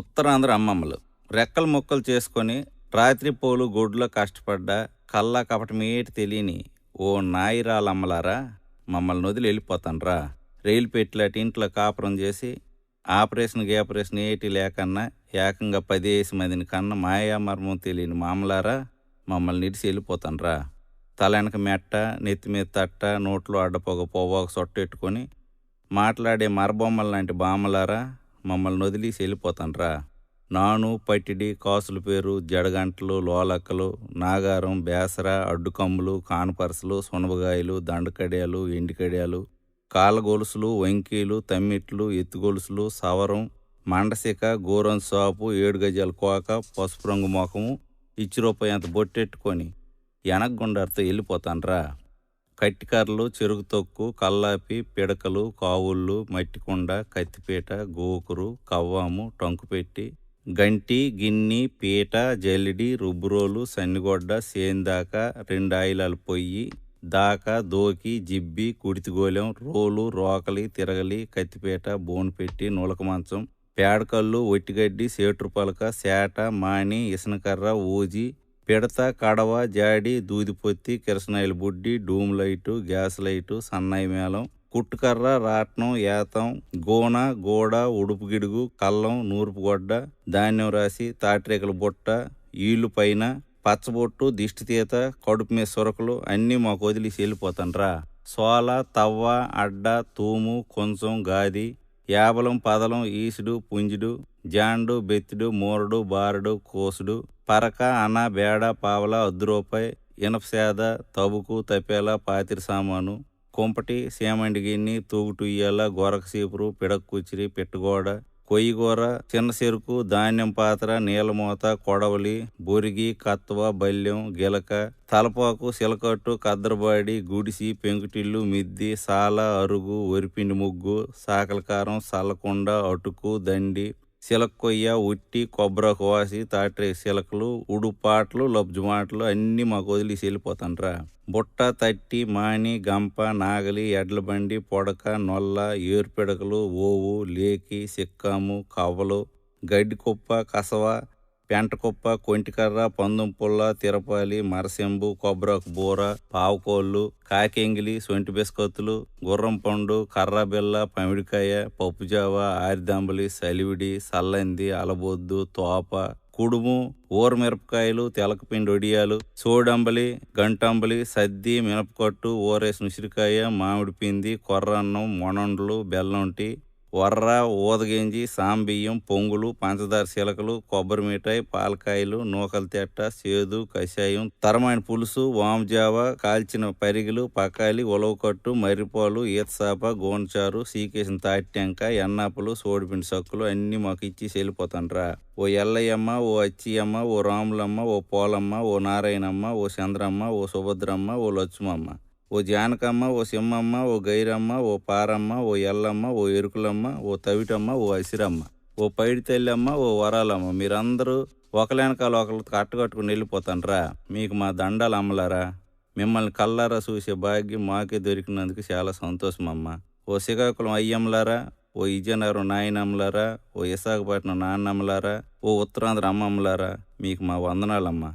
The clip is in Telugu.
ఉత్తరాంధ్ర అమ్మమ్మలు. రెక్కలు ముక్కలు చేసుకొని రాత్రి పోలు గొడ్లో కష్టపడ్డా కల్లా కపటమేటి తెలియని ఓ నాయిరాలమ్మలారా మమ్మల్ని వదిలి వెళ్ళిపోతాన్రా. రైలు పెట్టిలాంటి ఇంట్లో కాపురం చేసి ఆపరేషన్ గీపరేషన్ ఏటి లేకన్నా ఏకంగా పదేసి మందిని కన్న మాయా మర్మం తెలియని మామలారా మమ్మల్ని నిడిసి వెళ్ళిపోతాన్రా. తల వెనక మెట్ట నెత్తి మీద తట్ట నోట్లో అడ్డపోగ పోవాక సొట్టెట్టుకొని మాట్లాడే మరబొమ్మల లాంటి బామలారా మమ్మల్ని వదిలేసి వెళ్ళిపోతాన్రా. నాను పట్టిడి కాసుల పేరు జడగంటలు లోలక్కలు నాగారం బేసర అడ్డుకమ్ములు కానపరసలు సునబగాయలు దండకడియాలు ఎండికడియాలు కాలగొలుసులు వంకీలు తమ్మిట్లు ఎత్తుగొలుసులు సవరం మండసిక గోరం సాపు ఏడు గజాల కోక పసుపు రంగు మొఖము ఇచ్చి రూపాయి అంత బొట్టెట్టుకొని వెనక్గుండర్తో వెళ్ళిపోతాన్రా. కట్టికర్రలు చెరుకు తొక్కు కల్లాపి పిడకలు కావుళ్ళు మట్టికొండ కత్తిపీట గోకురు కవ్వాము టొంకుపెట్టి గంటి గిన్ని పీట జల్లిడి రుబ్బురోలు సన్నిగొడ్డ సేందాక రెండు ఆయిలాలు పొయ్యి దాక దోకి జిబ్బి కుడితిగోలెం రోలు రోకలి తిరగలి కత్తిపీట బోన్పెట్టి నూలక మంచం పేడకల్లు ఒట్టిగడ్డి సేటు పలక సేట మాని ఇసనకర్ర ఊజి పిడత కడవ జాడి దూదిపొత్తి కిరసనాయిల బుడ్డి డూమ్ లైటు గ్యాస్ లైటు సన్నాయి మేళం కుట్టుకర్ర రాట్నం ఏతం గోన గోడ ఉడుపు గిడుగు కల్లం నూర్పుగొడ్డ ధాన్యం రాసి తాటిరేకల బుట్ట ఈళ్ళు పైన పచ్చబొట్టు దిష్టి తీత కడుపు మీద సొరకలు అన్నీ మాకు వదిలేసి వెళ్ళిపోతాన్రా. సోల తవ్వ అడ్డ తూము కొంచెం గాది యాబలం పదలం ఈసుడు పుంజుడు జాండు బెత్తుడు మూరడు బారుడు కోసుడు పరక అన బేడ పావల అద్దు ఇనపసేద తబుకు తపేల పాతిరి సామాను కుంపటి సేమండి గిన్ని తూగుటుయ్యాల గొరక పిడక్కుచిరి పెట్టుగోడ కొయ్యిగూర చిన్న చెరుకు ధాన్యం పాత్ర నీలమూత కొడవలి బొరిగి కత్వ బల్యం గిలక తలపాకు సిలకట్టు కద్దరబాడి గుడిసి పెంకుటిల్లు మిద్ది సాల అరుగు వరిపిండి ముగ్గు సాకలకారం సల్లకుండ అటుకు దండి సిలకొయ్య ఉట్టి కొబ్బరి కోసి తాటి సిలకలు ఉడుపాట్లు లబ్జుమాటలు అన్నీ మాకు వదిలేసి వెళ్ళిపోతాండ్రా బుట్ట తట్టి మాని గంప నాగలి ఎడ్లబండి పొడక నొల్ల ఏరుపిడకలు ఓవు లేకి సిక్కాము కవ్వలు గడ్డి కుప్ప కసవ పెంటకుప్ప కొంటికర్ర పందుం పుల్ల తిరపాలి మరసెంబు కొబ్బరకు బూర పావుకోళ్ళు కాకెంగిలి సొంటి బిస్కత్తులు గుర్రం పండు కర్ర బిల్ల పమిడికాయ పప్పుజావ ఆరిదంబలి సలివిడి సల్లంది అలబొద్దు తోప కుడుము ఊరమిరపకాయలు తెలకపిండి ఒడియాలు సోడంబలి గంటంబలి సద్ది మినపకట్టు ఊరేసిన ఉసిరికాయ మామిడి పిండి కొర్రన్నం మొనండ్లు బెల్లంటి వర్ర ఊదగింజి సాంబియ్యం పొంగులు పంచదార చిలకలు కొబ్బరి మిఠాయి పాలకాయలు నూకల తెట్ట సేదు కషాయం తరమైన పులుసు వామజావ కాల్చిన పరిగిలు పకాయలు ఉలవకట్టు మర్రిపాలు ఈతసాప గోనచారు సీకేసిన తాటిటెంక ఎన్నాపులు సోడిపిండి సక్కులు అన్నీ మాకు ఇచ్చి వెళ్ళిపోతాండ్రా. ఓ ఎల్లయ్యమ్మ ఓ అచ్చియమ్మ ఓ రాములమ్మ ఓ పోలమ్మ ఓ నారాయణమ్మ ఓ చంద్రమ్మ ఓ సుభద్రమ్మ ఓ లక్ష్మమ్మ ఓ జానకమ్మ ఓ సింహమ్మ ఓ గైరమ్మ ఓ పారమ్మ ఓ ఎల్లమ్మ ఓ ఎరుకులమ్మ ఓ తవిటమ్మ ఓ అసిరమ్మ ఓ పైడి తల్లమ్మ ఓ వరాలమ్మ. మీరందరూ ఒకలేనకాల ఒకరు కట్టకట్టుకుని వెళ్ళిపోతాండ్రా మీకు మా దండాలు అమ్మలారా? మిమ్మల్ని కల్లారా చూసే భాగ్యం మాకే దొరికినందుకు చాలా సంతోషం అమ్మ ఓ శ్రీకాకుళం అయ్యమ్మలారా? ఓ విజయనగరం నాయనమ్మలారా? ఓ విశాఖపట్నం నాన్నమ్మలారా? ఓ ఉత్తరాంధ్ర అమ్మమ్మలారా? మీకు మా వందనాలమ్మా.